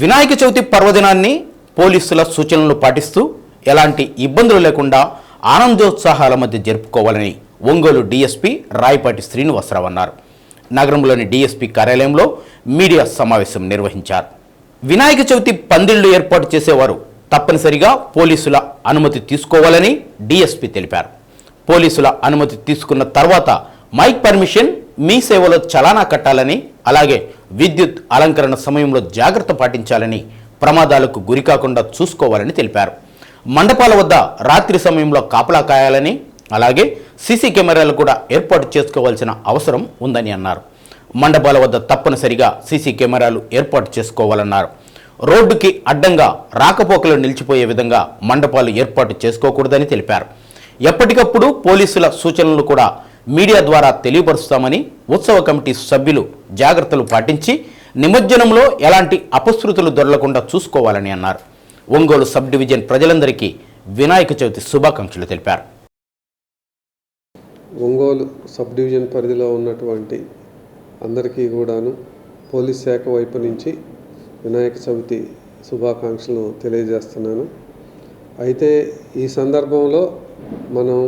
వినాయక చవితి పర్వదినాన్ని పోలీసుల సూచనలు పాటిస్తూ ఎలాంటి ఇబ్బందులు లేకుండా ఆనందోత్సాహాల మధ్య జరుపుకోవాలని ఒంగోలు డీఎస్పీ రాయపాటి శ్రీనివాసరావు అన్నారు. నగరంలోని డీఎస్పీ కార్యాలయంలో మీడియా సమావేశం నిర్వహించారు. వినాయక చవితి పందిళ్ళు ఏర్పాటు చేసేవారు తప్పనిసరిగా పోలీసుల అనుమతి తీసుకోవాలని డీఎస్పీ తెలిపారు. పోలీసుల అనుమతి తీసుకున్న తర్వాత మైక్ పర్మిషన్ మీ సేవలో చలానా కట్టాలని అలాగే విద్యుత్ అలంకరణ సమయంలో జాగ్రత్త పాటించాలని ప్రమాదాలకు గురికాకుండా చూసుకోవాలని తెలిపారు. మండపాల వద్ద రాత్రి సమయంలో కాపలా కాయాలని అలాగే సీసీ కెమెరాలు కూడా ఏర్పాటు చేసుకోవాల్సిన అవసరం ఉందని అన్నారు. మండపాల వద్ద తప్పనిసరిగా సీసీ కెమెరాలు ఏర్పాటు చేసుకోవాలన్నారు. రోడ్డుకి అడ్డంగా రాకపోకలు నిలిచిపోయే విధంగా మండపాలు ఏర్పాటు చేసుకోకూడదని తెలిపారు. ఎప్పటికప్పుడు పోలీసుల సూచనలు కూడా మీడియా ద్వారా తెలియపరుస్తామని ఉత్సవ కమిటీ సభ్యులు జాగ్రత్తలు పాటించి నిమజ్జనంలో ఎలాంటి అపశృతులు దొరలకుండా చూసుకోవాలని అన్నారు. ఒంగోలు సబ్ డివిజన్ ప్రజలందరికీ వినాయక చవితి శుభాకాంక్షలు తెలిపారు. ఒంగోలు సబ్ డివిజన్ పరిధిలో ఉన్నటువంటి అందరికీ కూడాను పోలీస్ శాఖ వైపు నుంచి వినాయక చవితి శుభాకాంక్షలు తెలియజేస్తున్నాను. అయితే ఈ సందర్భంలో మనం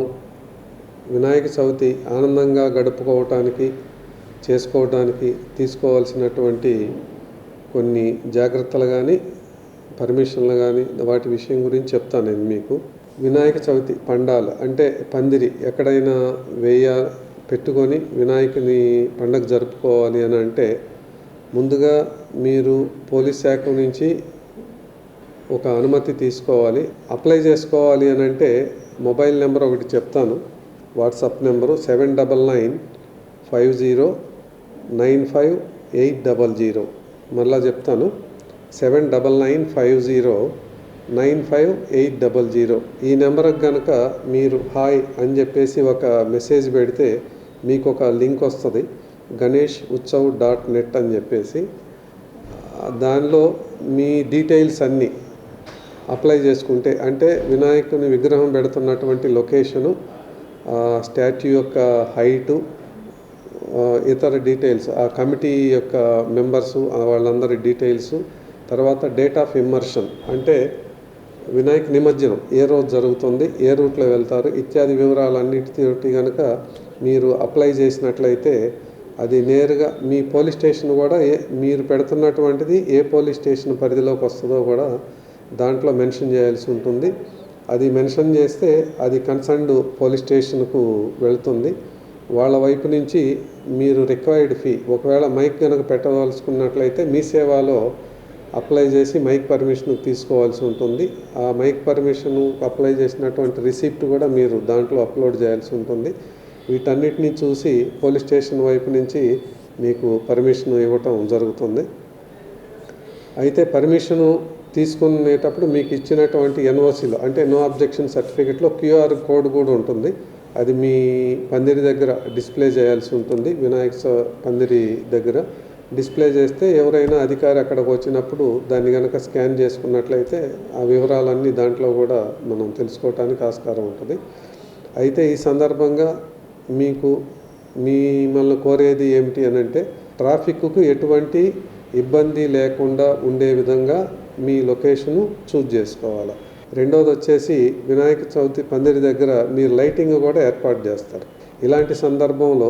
వినాయక చవితి ఆనందంగా గడుపుకోవటానికి చేసుకోవటానికి తీసుకోవాల్సినటువంటి కొన్ని జాగ్రత్తలు కానీ పర్మిషన్లు కానీ వాటి విషయం గురించి చెప్తాను నేను మీకు. వినాయక చవితి పండాలు అంటే పందిరి ఎక్కడైనా వేయ పెట్టుకొని వినాయకుని పండగ జరుపుకోవాలి అని అంటే ముందుగా మీరు పోలీస్ శాఖ నుంచి ఒక అనుమతి తీసుకోవాలి. అప్లై చేసుకోవాలి అని అంటే మొబైల్ నెంబర్ ఒకటి చెప్తాను. WhatsApp number seven double nine five zero nine five eight double zero. మళ్ళా చెప్తాను. Seven double nine five zero nine five eight double zero. ఈ నెంబర్కి కనుక మీరు హాయ్ అని చెప్పేసి ఒక మెసేజ్ పెడితే మీకు ఒక లింక్ వస్తుంది. గణేష్ ఉత్సవ్ డాట్ నెట్ అని చెప్పేసి. దానిలో మీ డీటెయిల్స్ అన్నీ అప్లై చేసుకుంటే అంటే వినాయకుని విగ్రహం పెడుతున్నటువంటి లొకేషను స్టాట్యూ యొక్క హైటు ఇతర డీటెయిల్స్ ఆ కమిటీ యొక్క మెంబర్స్ వాళ్ళందరి డీటెయిల్స్ తర్వాత డేట్ ఆఫ్ ఇమ్మర్షన్ అంటే వినాయక నిమజ్జనం ఏ రోజు జరుగుతుంది ఏ రూట్లో వెళ్తారు ఇత్యాది వివరాలన్నిటితోటి కనుక మీరు అప్లై చేసినట్లయితే అది నేరుగా మీ పోలీస్ స్టేషన్ కూడా ఏ మీరు పెడుతున్నటువంటిది ఏ పోలీస్ స్టేషన్ పరిధిలోకి వస్తుందో కూడా దాంట్లో మెన్షన్ చేయాల్సి ఉంటుంది. అది మెన్షన్ చేస్తే అది కన్సర్న్డ్ పోలీస్ స్టేషన్కు వెళుతుంది. వాళ్ళ వైపు నుంచి మీరు రిక్వైర్డ్ ఫీ ఒకవేళ మైక్ కనుక పెట్టవలసుకున్నట్లయితే మీ సేవలో అప్లై చేసి మైక్ పర్మిషన్ తీసుకోవాల్సి ఉంటుంది. ఆ మైక్ పర్మిషన్ అప్లై చేసినటువంటి రిసిప్ట్ కూడా మీరు దాంట్లో అప్లోడ్ చేయాల్సి ఉంటుంది. వీటన్నిటిని చూసి పోలీస్ స్టేషన్ వైపు నుంచి మీకు పర్మిషన్ ఇవ్వటం జరుగుతుంది. అయితే పర్మిషను తీసుకునేటప్పుడు మీకు ఇచ్చినటువంటి ఎన్ఓసిలో అంటే నో అబ్జెక్షన్ సర్టిఫికెట్లో క్యూఆర్ కోడ్ కూడా ఉంటుంది. అది మీ పందిరి దగ్గర డిస్ప్లే చేయాల్సి ఉంటుంది. వినాయక పందిరి దగ్గర డిస్ప్లే చేస్తే ఎవరైనా అధికారి అక్కడికి వచ్చినప్పుడు దాన్ని కనుక స్కాన్ చేసుకున్నట్లయితే ఆ వివరాలన్నీ దాంట్లో కూడా మనం తెలుసుకోవటానికి ఆస్కారం ఉంటుంది. అయితే ఈ సందర్భంగా మీకు మిమ్మల్ని కోరేది ఏమిటి అని అంటే ట్రాఫిక్కు ఎటువంటి ఇబ్బంది లేకుండా ఉండే విధంగా మీ లొకేషను చూజ్ చేసుకోవాలి. రెండవది వచ్చేసి వినాయక చవితి పందిరి దగ్గర మీరు లైటింగ్ కూడా ఏర్పాటు చేస్తారు. ఇలాంటి సందర్భంలో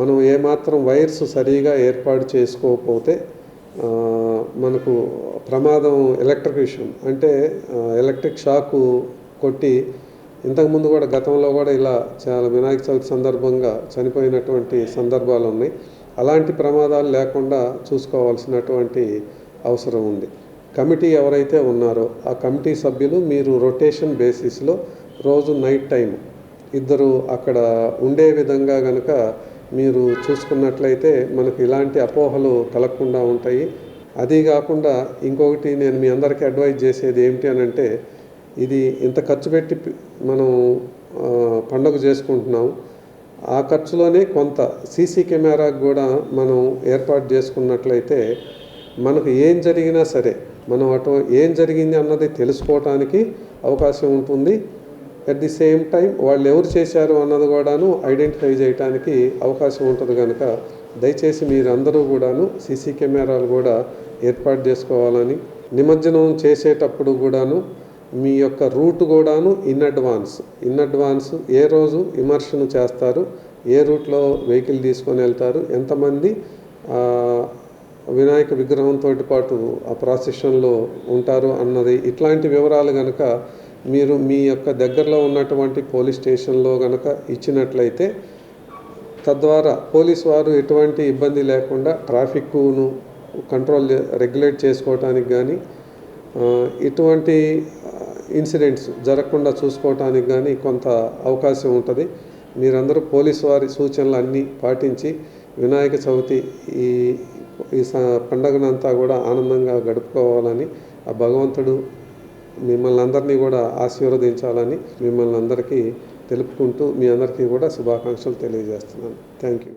మనం ఏమాత్రం వైర్స్ సరిగా ఏర్పాటు చేసుకోకపోతే మనకు ప్రమాదం ఎలక్ట్రిక్ విషయం అంటే ఎలక్ట్రిక్ షాకు కొట్టి ఇంతకుముందు కూడా గతంలో కూడా ఇలా చాలా వినాయక చవితి సందర్భంగా చనిపోయినటువంటి సందర్భాలు ఉన్నాయి. అలాంటి ప్రమాదాలు లేకుండా చూసుకోవాల్సినటువంటి అవసరం ఉంది. కమిటీ ఎవరైతే ఉన్నారో ఆ కమిటీ సభ్యులు మీరు రొటేషన్ బేసిస్లో రోజు నైట్ టైం ఇద్దరు అక్కడ ఉండే విధంగా కనుక మీరు చూసుకున్నట్లయితే మనకు ఇలాంటి అపోహలు కలగకుండా ఉంటాయి. అది కాకుండా ఇంకొకటి నేను మీ అందరికీ అడ్వైజ్ చేసేది ఏమిటి అని అంటే ఇది ఇంత ఖర్చు పెట్టి మనం పండుగ చేసుకుంటున్నాం. ఆ ఖర్చులోనే కొంత సీసీ కెమెరాకు కూడా మనం ఏర్పాటు చేసుకున్నట్లయితే మనకు ఏం జరిగినా సరే మనం అటు ఏం జరిగింది అన్నది తెలుసుకోవటానికి అవకాశం ఉంటుంది. అట్ ది సేమ్ టైం వాళ్ళు ఎవరు చేశారు అన్నది కూడాను ఐడెంటిఫై చేయడానికి అవకాశం ఉంటుంది కనుక దయచేసి మీరందరూ కూడాను సీసీ కెమెరాలు కూడా ఏర్పాటు చేసుకోవాలని నిమజ్జనం చేసేటప్పుడు కూడాను మీ యొక్క రూట్ కూడాను ఇన్ అడ్వాన్స్ ఇన్ అడ్వాన్స్ ఏ రోజు విమర్శను చేస్తారు ఏ రూట్లో వెహికల్ తీసుకొని వెళ్తారు ఎంతమంది వినాయక విగ్రహంతో పాటు ఆ ప్రాసెషన్లో ఉంటారు అన్నది ఇట్లాంటి వివరాలు కనుక మీరు మీ యొక్క దగ్గరలో ఉన్నటువంటి పోలీస్ స్టేషన్లో కనుక ఇచ్చినట్లయితే తద్వారా పోలీస్ వారు ఎటువంటి ఇబ్బంది లేకుండా ట్రాఫిక్ను కంట్రోల్ రెగ్యులేట్ చేసుకోవటానికి కానీ ఇటువంటి ఇన్సిడెంట్స్ జరగకుండా చూసుకోవటానికి కానీ కొంత అవకాశం ఉంటుంది. మీరందరూ పోలీస్ వారి సూచనలు అన్నీ పాటించి వినాయక చవితి ఈ ఈ స పండగనంతా కూడా ఆనందంగా గడుపుకోవాలని ఆ భగవంతుడు మిమ్మల్ని అందరినీ కూడా ఆశీర్వదించాలని మిమ్మల్ని అందరికీ తెలుపుకుంటూ మీ అందరికీ కూడా శుభాకాంక్షలు తెలియజేస్తున్నాను. Thank you